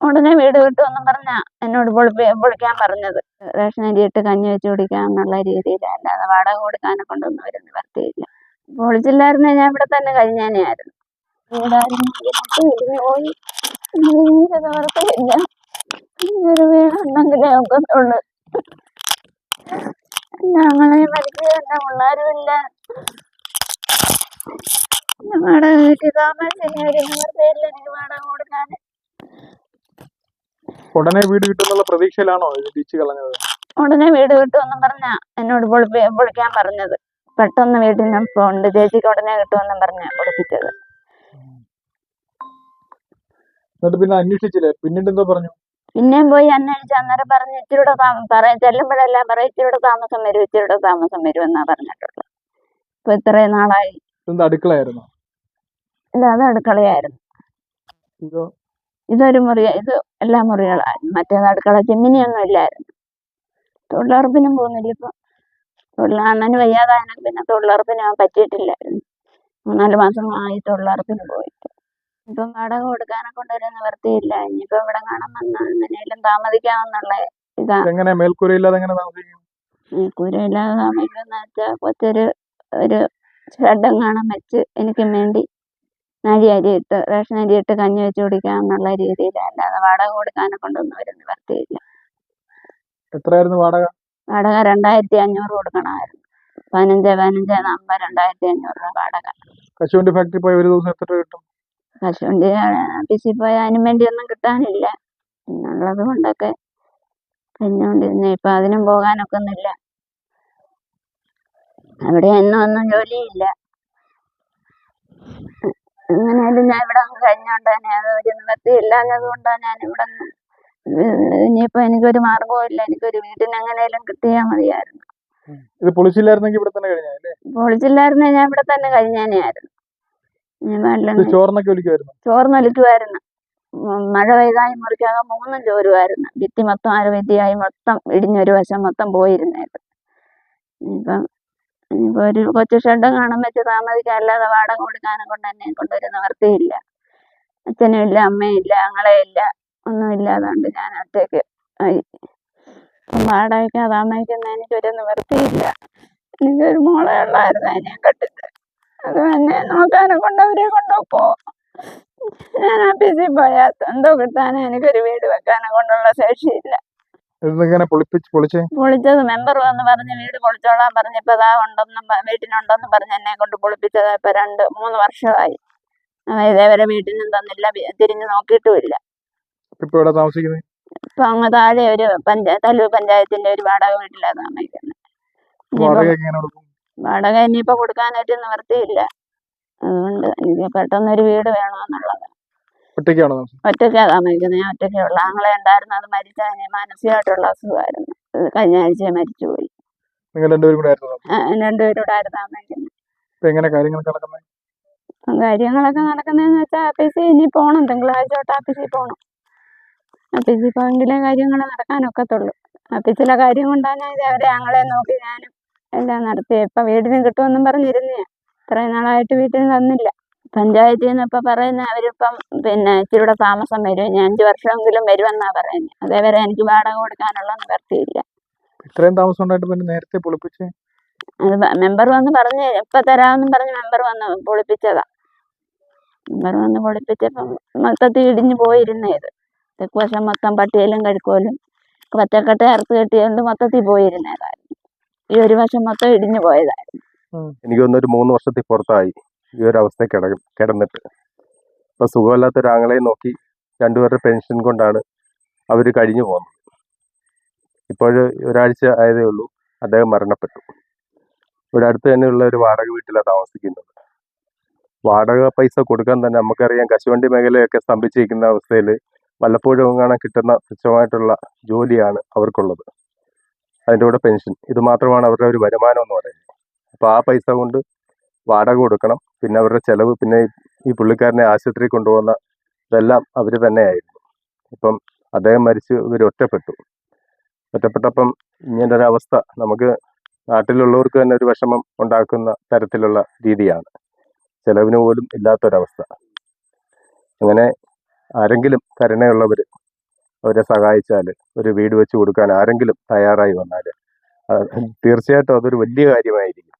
ഉടനെ വീട് കിട്ടുമെന്നും പറഞ്ഞ എന്നോട് പൊളിക്കാൻ പറഞ്ഞത്. റേഷൻ അരി ഇട്ട് കഞ്ഞി വെച്ച് കുടിക്കാം എന്നുള്ള രീതിയിൽ അല്ലാതെ വാടക കൊടുക്കാനെ കൊണ്ടൊന്നും ഒരു നിവർത്തിയില്ല പൊളിച്ചില്ലായിരുന്നെ ഞാൻ ഇവിടെ തന്നെ കഴിഞ്ഞേനെയായിരുന്നു ഞങ്ങളെ തന്നെ പിള്ളേരുമില്ല. വാടക വീട്ടിൽ നിവർത്തിയില്ല എനിക്ക് വാടക കൊടുക്കാൻ ഉടനെ വീട് കിട്ടുമെന്നുള്ള പ്രതീക്ഷയിലാണോ ഇത് തിരിച്ചു കളഞ്ഞത്? ഉടനെ വീട് കിട്ടുമെന്നും പറഞ്ഞ എന്നോട് പൊളിപ്പി പൊളിക്കാൻ പറഞ്ഞത്. പെട്ടെന്ന് വീട്ടിൽ ഞാൻ പോണ്ട് ചേച്ചിക്ക് ഉടനെ കിട്ടുമെന്നും പറഞ്ഞ പൊളിപ്പിച്ചത്. എന്നിട്ട് പിന്നെ അന്വേഷിച്ചില്ലേ? പിന്നീട് എന്തോ പറഞ്ഞു? പിന്നെയും പോയി അന്വേഷിച്ച് അന്നേരം പറഞ്ഞു ഇച്ചിരൂടെ പറയാം ചെല്ലുമ്പോഴെല്ലാം പറയും ഇച്ചിരൂടെ താമസം വരും ഇച്ചിരൂടെ താമസം വരും എന്നാ പറഞ്ഞിട്ടുള്ളത്. ഇപ്പൊ ഇത്രയും നാളായി. അടുക്കളയായിരുന്നു? അല്ല അത് അടുക്കളയായിരുന്നു. ഇതൊരു മുറി ഇത് എല്ലാ മുറികളായിരുന്നു. മറ്റേത് അടുക്കള ചിമ്മിനിയൊന്നും ഇല്ലായിരുന്നു. തൊഴിലുറപ്പിനും പോകുന്നില്ല ഇപ്പൊ. തൊഴിൽ അണ്ണന് വയ്യാതായതിനാൽ പിന്നെ തൊഴിലുറപ്പിന് പറ്റിയിട്ടില്ലായിരുന്നു. മൂന്നാൽ മാസം ആയി തൊഴിലുറപ്പിന് പോയിട്ട്. ഇപ്പം വാടക കൊടുക്കാനെ കൊണ്ടൊരു നിവർത്തിയില്ല ഇനിയിപ്പോ ഇവിടെ കാണാൻ വന്നാൽ എങ്ങനെയാലും താമസിക്കാമെന്നുള്ള ഇതാണ് എങ്ങനെ മേൽക്കൂരയില്ലാതെ എങ്ങനെ താമസിക്കും? വെച്ചാൽ കൊച്ചൊരു ഒരു ഷെഡും കാണാൻ വെച്ച് എനിക്കും വേണ്ടി നരി അരി ഇട്ട് റേഷൻ അരി ഇട്ട് കഞ്ഞി വെച്ച് കുടിക്കാം എന്നുള്ള രീതിയിൽ അല്ലാതെ വാടക കൊടുക്കാനെ കൊണ്ടൊന്നും ഒരു നിവർത്തിയില്ല. എത്രയായിരുന്നു വാടക? വാടക രണ്ടായിരത്തി അഞ്ഞൂറ് കൊടുക്കണമായിരുന്നു. പതിനഞ്ച് പതിനഞ്ച് നമ്പർ രണ്ടായിരത്തി അഞ്ഞൂറ് രൂപ വാടക. കശുവണ്ടി ഫാക്ടറി പോയി ഒരു ദിവസം എത്ര കിട്ടും? കശുവണ്ടി പിസി പോയ അതിനും വേണ്ടി ഒന്നും കിട്ടാനില്ല. എന്നുള്ളത് കൊണ്ടൊക്കെ കഴിഞ്ഞുകൊണ്ടിരുന്ന ഇപ്പൊ അതിനും പോകാനൊക്കുന്നില്ല. അവിടെ എന്നും ഒന്നും ജോലിയില്ല എങ്ങനെയാലും ഞാൻ ഇവിടെ അങ്ങ് കഴിഞ്ഞോണ്ട് തന്നെ. അത് ഒരു നിവൃത്തി ഇല്ലാഞ്ഞത് കൊണ്ടാണ് ഞാൻ ഇവിടെ അങ്ങ് ഇനിയിപ്പോൾ എനിക്കൊരു മാർഗവും ഇല്ല. എനിക്കൊരു വീട്ടിന് എങ്ങനെയാലും കിട്ടിയാൽ മതിയായിരുന്നു. ഇത് പൊളിച്ചില്ലായിരുന്നെങ്കിൽ ഇവിടെ തന്നെ കഴിഞ്ഞാൽ അല്ലേ പൊളിച്ചില്ലായിരുന്നെ ഞാൻ ഇവിടെ തന്നെ കഴിഞ്ഞേനെയായിരുന്നു ചോറിനൊക്കെ ഒലിക്കുമായിരുന്നു ചോർന്നൊലിക്കുമായിരുന്നു മഴ പെയ്തായി ഈ മുറിക്കകം മൂന്നും ചോരുമായിരുന്നു ഭിത്തി മൊത്തം അരഭിത്തിയായി മൊത്തം ഇടിഞ്ഞൊരു വശം മൊത്തം പോയിരുന്നേത് ഇപ്പം ഒരു കൊച്ചു ഷെഡ് കാണാൻ വെച്ച് താമസിക്കാൻ അല്ലാതെ വാടക കൊടുക്കാനെ കൊണ്ട് എന്നെ കൊണ്ടൊരു നിവർത്തിയില്ല അച്ഛനും ഇല്ല അമ്മയും ഇല്ല ആങ്ങളെ ഇല്ല ഒന്നും ഇല്ലാതുകൊണ്ട് ഞാൻ ഒറ്റയ്ക്ക് ആയി. വാടകയ്ക്ക് താമസിക്കുന്ന എനിക്കൊരു നിവർത്തിയില്ല എനിക്കൊരു മോളെ ഉള്ളായിരുന്നു അതിനെ കെട്ടിട്ട് അത് എന്നെ നോക്കാനെ കൊണ്ട് അവരെ കൊണ്ടുപോ ഞാൻ ഓഫീസിൽ പോയാൽ എന്തോ കിട്ടാനും എനിക്കൊരു വീട് വെക്കാനെ കൊണ്ടുള്ള ശേഷിയില്ല. ഇതിങ്ങനെ പൊളിപ്പിച്ച് പൊളിച്ചേ പൊളിച്ചത് മെമ്പർ വന്ന് പറഞ്ഞ് വീട് പൊളിച്ചോളാൻ പറഞ്ഞപ്പോൾ അതാ ഉണ്ടെന്നും വീട്ടിനുണ്ടെന്നും പറഞ്ഞ് എന്നെ കൊണ്ട് പൊളിപ്പിച്ചത് ഇപ്പൊ രണ്ട് മൂന്ന് വർഷമായി. ഇതേവരെ വീട്ടിനും തന്നില്ല തിരിഞ്ഞു നോക്കിയിട്ടും നോക്കിയിട്ടുമില്ല ഇപ്പൊ ഇവിടെ താമസിക്കുന്നത് ഇപ്പൊ അങ്ങ് താഴെ ഒരു പഞ്ചായത്ത് തല്ലൂർ പഞ്ചായത്തിന്റെ ഒരു വാടക വീട്ടിലാണ് താമസിക്കുന്നത് വാടക ഇനിയിപ്പോ കൊടുക്കാനായിട്ട് നിവർത്തിയില്ല അതുകൊണ്ട് എനിക്ക് പെട്ടെന്നൊരു വീട് വേണമെന്നുള്ളത് ഒറ്റയ്ക്കാണോ? ഒറ്റയ്ക്കാ താമസിക്കുന്നത്. ഞാൻ ഒറ്റയ്ക്കേ ഉള്ളു. ആങ്ങളെ ഉണ്ടായിരുന്നു. അത് മരിച്ചതിന് മാനസികമായിട്ടുള്ള അസുഖമായിരുന്നു. കഴിഞ്ഞ ആഴ്ച മരിച്ചുപോയി നിങ്ങൾ രണ്ടുപേരും കൂടെ രണ്ടുപേരും കൂടെ ആയിരുന്നു താമസിക്കുന്നത്. എങ്ങനെ കാര്യങ്ങളൊക്കെ നടക്കുന്നത് കാര്യങ്ങളൊക്കെ നടക്കുന്നതെന്ന് വെച്ചാൽ ആഫീസിൽ ഇനി പോകണം തിങ്കളാഴ്ച തൊട്ട് ആഫീസിൽ പോകണം ആഫീസിൽ പോയെങ്കിലേ കാര്യങ്ങൾ നടക്കാനൊക്കത്തുള്ളൂ. ആഫീസിലെ കാര്യം കൊണ്ടാണ് അവരെ ഞങ്ങളെ നോക്കി ഞാനും എല്ലാം നടത്തി ഇപ്പം വീടിന് കിട്ടുമെന്നും പറഞ്ഞിരുന്നേ ഇത്രയും നാളായിട്ട് വീട്ടിൽ തന്നില്ല പഞ്ചായത്തിൽ നിന്ന് ഇപ്പം പറയുന്ന അവരിപ്പം പിന്നെ ഇച്ചിരി കൂടെ താമസം വരും. ഞാൻ അഞ്ച് വർഷമെങ്കിലും വരുമെന്നാ പറയുന്നത് അതേവരെ എനിക്ക് വാടക കൊടുക്കാനുള്ള നിവർത്തിയില്ല. ഇത്രയും താമസം ഉണ്ടായിട്ട് പിന്നെ നേരത്തെ പൊളിപ്പിച്ച്? അത് മെമ്പർ വന്ന് പറഞ്ഞ് ഇപ്പം തരാമെന്നും പറഞ്ഞ് മെമ്പർ വന്ന് പൊളിപ്പിച്ചതാ. മെമ്പർ വന്ന് പൊളിപ്പിച്ചപ്പം മൊത്തത്തിൽ ഇടിഞ്ഞു പോയിരുന്നേത് തെക്ക് വശം മൊത്തം പട്ടിയലും കഴുക്കോലും പച്ചക്കട്ട അറുത്ത് കെട്ടിയോണ്ട് മൊത്തത്തിൽ പോയിരുന്നേതായിരുന്നു. ഈ ഒരു വശം മൊത്തം ഇടിഞ്ഞു പോയതായിരുന്നു. എനിക്ക് തോന്നുന്നു ഒരു മൂന്ന് വർഷത്തിൽ പുറത്തായി. ഈ ഒരു അവസ്ഥ കിട കിടന്നിട്ട്. ഇപ്പോൾ സുഖമില്ലാത്ത ഒരാങ്ങളെ നോക്കി രണ്ടുപേരുടെ പെൻഷൻ കൊണ്ടാണ് അവർ കഴിഞ്ഞു പോകുന്നത്. ഇപ്പോൾ ഒരാഴ്ച ആയതേ ഉള്ളൂ. അദ്ദേഹം മരണപ്പെട്ടു. ഇവിടെ അടുത്ത് തന്നെയുള്ള ഒരു വാടക വീട്ടിലാണ് താമസിക്കുന്നത്. വാടക പൈസ കൊടുക്കാൻ തന്നെ നമുക്കറിയാം കശുവണ്ടി മേഖലയൊക്കെ സ്തംഭിച്ചിരിക്കുന്ന അവസ്ഥയിൽ വല്ലപ്പോഴും കാണാൻ കിട്ടുന്ന തുച്ഛമായിട്ടുള്ള ജോലിയാണ് അവർക്കുള്ളത്. അതിന്റെ കൂടെ പെൻഷൻ ഇത് മാത്രമാണ് അവരുടെ ഒരു വരുമാനം എന്ന് പറയുന്നത്. അപ്പോൾ ആ പൈസ കൊണ്ട് വാടക കൊടുക്കണം. പിന്നെ അവരുടെ ചെലവ് പിന്നെ ഈ- പുള്ളിക്കാരനെ ആശുപത്രിയിൽ കൊണ്ടുപോകുന്ന ഇതെല്ലാം അവർ തന്നെയായിരുന്നു. ഇപ്പം അദ്ദേഹം മരിച്ച് ഇവർ ഒറ്റപ്പെട്ടു. ഒറ്റപ്പെട്ടപ്പം ഇങ്ങനെ ഒരു അവസ്ഥ നമുക്ക് നാട്ടിലുള്ളവർക്ക് തന്നെ ഒരു വിഷമം ഉണ്ടാക്കുന്ന തരത്തിലുള്ള രീതിയാണ്. ചെലവിന് പോലും ഇല്ലാത്തൊരവസ്ഥ. അങ്ങനെ ആരെങ്കിലും കരുണയുള്ളവർ അവരെ സഹായിച്ചാൽ ഒരു വീട് വെച്ച് കൊടുക്കാൻ ആരെങ്കിലും തയ്യാറായി വന്നാൽ തീർച്ചയായിട്ടും അതൊരു വലിയ കാര്യമായിരിക്കും.